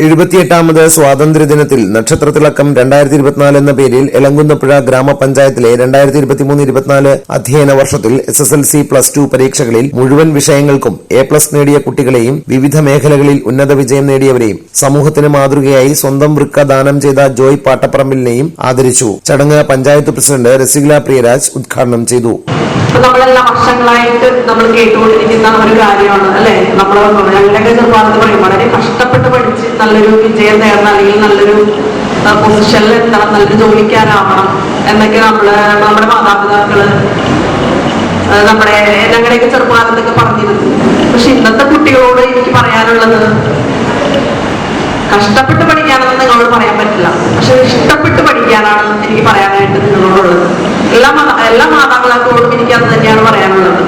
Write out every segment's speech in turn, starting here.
എഴുപത്തിയെട്ടാമത് സ്വാതന്ത്ര്യദിനത്തിൽ നക്ഷത്രത്തിളക്കം രണ്ടായിരത്തി ഇരുപത്തിനാല് എന്ന പേരിൽ എലങ്കുന്നപ്പുഴ ഗ്രാമപഞ്ചായത്തിലെ രണ്ടായിരത്തി ഇരുപത്തിമൂന്ന് ഇരുപത്തിനാല് അധ്യയന വർഷത്തിൽ S S L C plus two പരീക്ഷകളിൽ മുഴുവൻ വിഷയങ്ങൾക്കും എ പ്ലസ് നേടിയ കുട്ടികളെയും വിവിധ മേഖലകളിൽ ഉന്നത വിജയം നേടിയവരെയും സമൂഹത്തിന് മാതൃകയായി സ്വന്തം വൃക്ക ദാനം ചെയ്ത ജോയ് പാട്ടപ്പറമ്പിലിനെയും ആദരിച്ചു ചടങ്ങ് പഞ്ചായത്ത് പ്രസിഡന്റ് രസികല പ്രിയരാജ് ഉദ്ഘാടനം ചെയ്തു നമ്മളെല്ലാം വർഷങ്ങളായിട്ട് നമ്മൾ കേട്ടുകൊണ്ടിരിക്കുന്ന ഒരു കാര്യമാണ് അല്ലെ? നമ്മൾ ഞങ്ങളുടെയൊക്കെ ചെറുപ്പകാലത്ത് പറയും വളരെ കഷ്ടപ്പെട്ട് പഠിച്ച് നല്ലൊരു വിജയം നേടണം അല്ലെങ്കിൽ നല്ലൊരു പൊസിഷനിൽ എത്തണം നല്ലൊരു ജോലിക്കാരാവണം എന്നൊക്കെ നമ്മൾ നമ്മുടെ മാതാപിതാക്കൾ നമ്മുടെ ഞങ്ങളുടെയൊക്കെ ചെറുപ്പകാലത്തൊക്കെ പറഞ്ഞിരുന്നു. പക്ഷെ ഇന്നത്തെ കുട്ടികളോട് എനിക്ക് പറയാനുള്ളത് കഷ്ടപ്പെട്ട് പഠിക്കാനൊന്നും നിങ്ങളോട് പറയാൻ പറ്റില്ല. പക്ഷെ ഇഷ്ടപ്പെട്ട് പഠിക്കാനാണ് എനിക്ക് പറയാനായിട്ട് നിങ്ങളോടുള്ളത്. എല്ലാ എല്ലാ മാതാപിതാക്കളോടും എനിക്ക് അത് തന്നെയാണ് പറയാനുള്ളത്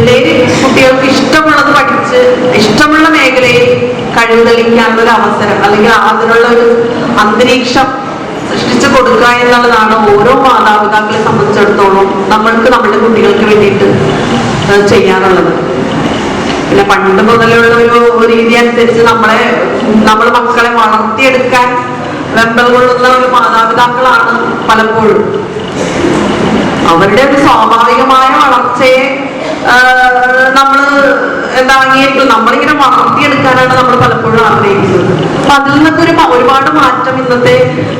പിള്ളേര് കുട്ടികൾക്ക് ഇഷ്ടമുള്ളത് പഠിച്ച് ഇഷ്ടമുള്ള മേഖലയിൽ കഴിവ് തെളിയിക്കാനുള്ള ഒരു അവസരം അല്ലെങ്കിൽ അതിനുള്ള ഒരു അന്തരീക്ഷം സൃഷ്ടിച്ചു കൊടുക്കുക എന്നുള്ളതാണ് ഓരോ മാതാപിതാക്കളെ സംബന്ധിച്ചിടത്തോളം നമ്മൾക്ക് നമ്മുടെ കുട്ടികൾക്ക് വേണ്ടിയിട്ട് ചെയ്യാനുള്ളത്. പിന്നെ പണ്ട് മുതലുള്ള ഒരു രീതി അനുസരിച്ച് നമ്മളെ നമ്മൾ മക്കളെ വളർത്തിയെടുക്കാൻ വെമ്പൽ കൊള്ളുന്ന ഒരു മാതാപിതാക്കളാണ് പലപ്പോഴും. അവരുടെ ഒരു സ്വാഭാവികമായ വളർച്ചയെ നമ്മൾ എന്താ ഏറ്റവും നമ്മളിങ്ങനെ വളർത്തിയെടുക്കാനാണ് നമ്മൾ പലപ്പോഴും ആഗ്രഹിക്കുന്നത്. അപ്പൊ അതിൽ നിന്നൊക്കെ ഒരു ഒരുപാട് മാറ്റം ഇന്നത്തെ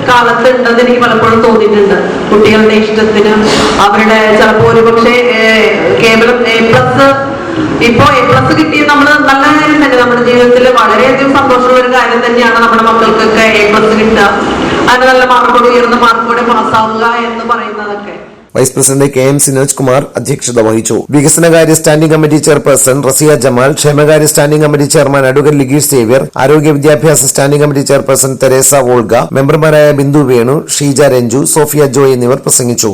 കാലത്ത് ഉണ്ടെന്ന് എനിക്ക് പലപ്പോഴും തോന്നിയിട്ടുണ്ട്. കുട്ടികളുടെ ഇഷ്ടത്തിന് അവരുടെ ചിലപ്പോൾ ഒരു പക്ഷേ കേവലം എ പ്ലസ് ഇപ്പോ എ പ്ലസ് കിട്ടിയ നമ്മൾ നല്ല കാര്യം തന്നെ നമ്മുടെ ജീവിതത്തിൽ വളരെയധികം സന്തോഷമുള്ള ഒരു കാര്യം തന്നെയാണ് നമ്മുടെ മക്കൾക്കൊക്കെ എ പ്ലസ് കിട്ടുക. അതിന് നല്ല മാർക്കോട് ഉയർന്ന മാർക്കോടെ പാസ്സാവുക എന്ന് പറയുന്നതൊക്കെ. Vice president K M Sinoj Kumar അധ്യക്ഷത വഹിച്ചു. വികസനകാര്യ standing committee chairperson Raziya Jamal ക്ഷേമകാര്യ standing committee chairman advocate Ligeesh Xavier ആരോഗ്യ വിദ്യാഭ്യാസ standing committee chairperson Theresa Volga മെമ്പർമാരായ ബിന്ദു വേണു ഷീജ രഞ്ജു സോഫിയ ജോയ് എന്നിവർ പ്രസംഗിച്ചു.